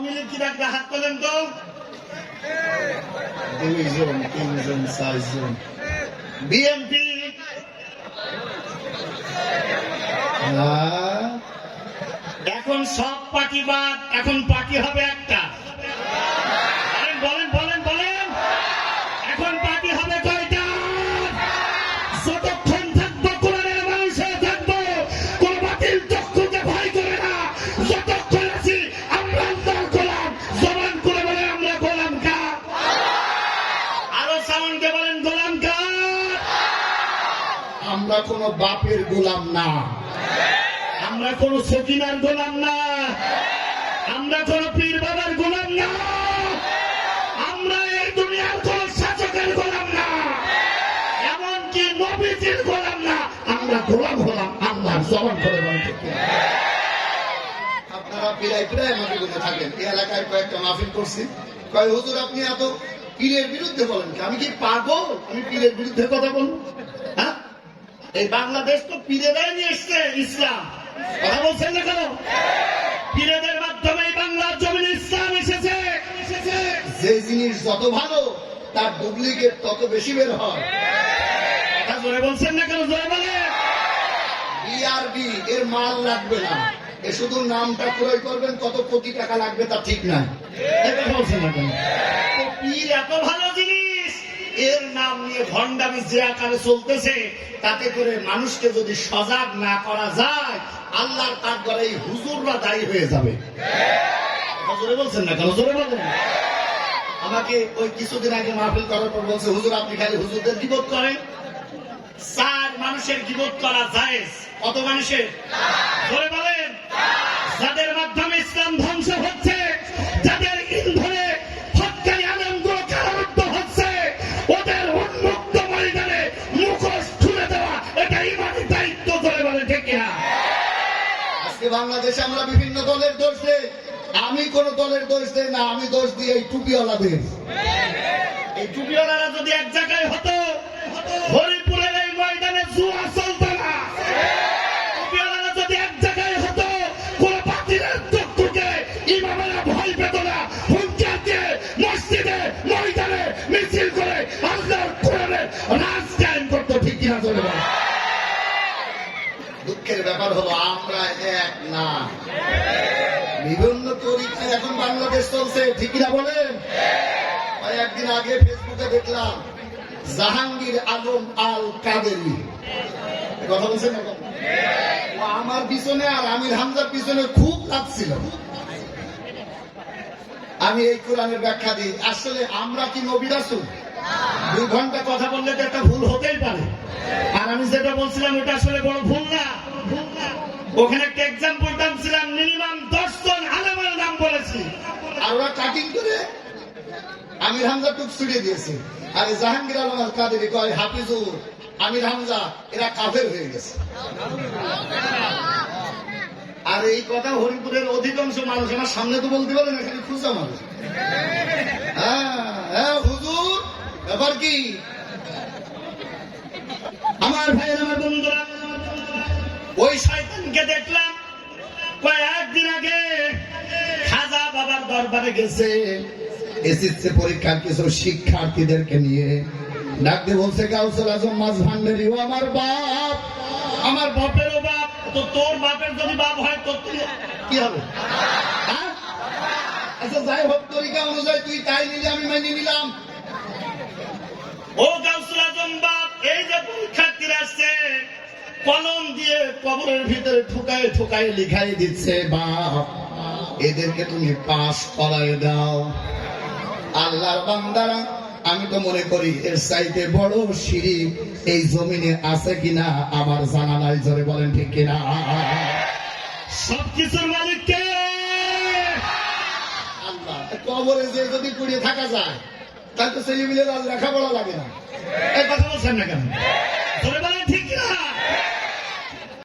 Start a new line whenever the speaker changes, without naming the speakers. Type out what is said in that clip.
আওয়ামী লীগ কি ডাকবে? হাত তোলেন তো।
দুইজন তিনজন চারজন
বিএনপি। এখন সব পার্টি বাদ, এখন পার্টি হবে একটা। আমরা
কোনো বাপের গোলাম না।
আমরা কোন সকিনার গোলাম না। আমরা কোন পীর বাবার গোলাম না। আমরা এই দুনিয়ার কোন শাসকের গোলাম না। এমনকি নবীজির গোলাম না। আমরা গোলাম হলাম আল্লাহর জবান করে
আপনারা পিড়াই পিড়াই আমাকে থাকেন। এই এলাকায় কয়েকটা মাহফিল করছি। কয়, হুজুর, আপনি এত পীরের বিরুদ্ধে বলেন আমি কি পাগল? আমি পীরের বিরুদ্ধে কথা বলব?
এই বাংলাদেশ তো পীরেরাই নিয়ে এসছে, ইসলাম। কথা বলছেন না কেন? পীরেদের মাধ্যমে বাংলার জমিনে ইসলাম এসেছে।
যে জিনিস যত ভালো, তার ডুপ্লিকেট তত বেশি বের হয়।
জোরে বলছেন না কেন? জোরে বলে
বিআরবি এর মাল লাগবে না। এ শুধু নামটা ক্রয় করবেন, কত কোটি টাকা লাগবে তা ঠিক নাই।
এটা বলছেন না কেন? পীর এত ভালো জিনিস এর নাম নিয়ে ভণ্ডামি যে আকারে চলতেছে, তাতে করে মানুষকে যদি সজাগ না করা যায়, আল্লাহর দ্বারা এই হুজুররা দায়ী হয়ে যাবে। বলছেন না কেন? জোরে বলেন। আমাকে ওই কিছুদিন আগে মাহফিল করার পর বলছে, হুজুর, আপনি খালি হুজুরদের বিপদ করেন? চার মানুষের বিপদ করা যায় কত মানুষের? ধরে বলেন। যাদের মাধ্যমে
আজকে বাংলাদেশে আমরা বিভিন্ন দলের দোষ আমি কোন দলের দোষ দেই না, আমি দোষ দিই এই টুপিওয়ালাদের।
এই টুপিওয়ালারা যদি এক জায়গায় হতো, হরিপুরের এই ময়দানে জুয়া না। টুপিওয়ালারা যদি এক জায়গায় হতো ভয় পেত না।
দুঃখের ব্যাপার হলো আমরা এক না। বিভিন্ন তরিকায় এখন বাংলাদেশ চলছে, ঠিক না বলেন? একদিন আগে ফেসবুকে দেখলাম, জাহাঙ্গীর আলম আল কাদেরি কথা বলছেন আমার পিছনে আর আমির হামজার পিছনে খুব লাগছিল আমি এই কোরআনের ব্যাখ্যা দিই। আসলে আমরা কি নবী রাসূল?
দুই ঘণ্টা কথা বললে তো একটা ভুল হতেই পারে। আর আমি যেটা বলছিলাম, ওটা আসলে বড় ভুল না। ওখানে একটা এক্সাম্পল টানছিলাম মিনিমাম দশ জন আলেমের নাম বলেছি।
আর ওরা কাটিং করে আমির হামজা টুক ছুড়িয়ে দিয়েছে আর জাহাঙ্গীর আলম আল কাদের কয়, হাফিজুর, আমির হামজা, এরা কাফের হয়ে গেছে।
আর এই কথা হরিপুরের অধিকাংশ মানুষ আমার সামনে তো বলতে পারে না খালি খুঁজা মানুষ।
হ্যাঁ হ্যাঁ হুজুর, ব্যাপার কি?
আমার ভাইয়ের আমার বন্ধুরা শয়তানকে দেখলাম কয়েকদিন আগে খাজা বাবার দরবারে গেছে।
এসএসসি পরীক্ষার কিছু শিক্ষার্থীদেরকে নিয়ে। ডাকতে বলছে কাউসুল আজম মাঝ ভান্ডারি ও আমার বাপ।
আমার বাপেরও বাপ তো তোর বাপের যদি বাপ হয় তোর কি হবে?
হ্যাঁ? আচ্ছা যাই হোক তরিকা অনুযায়ী তুই তাই নিলে আমি মেনে নিলাম।
ও গাউসুল কবরের ভিতরে ঠুকায় ঠুকায় লিখাই দিচ্ছে
বাপ এদেরকে তুমি পাস করায় দাও। আল্লাহর বান্দারা আমি তো মনে করি এর চাইতে বড় সিঁড়ি এই জমিনে আছে কিনা আমার জানা নাই জোরে বলেন ঠিক কিনা?
সবকিছুর মালিক কে?
আল্লাহ কবরে যে যদি পুড়িয়ে থাকা যায় তাহলে তো ছেলে মিলে লেখাপড়া লাগে না।
এই কথা বলছেন না কেন? ধরে বলেন ঠিক না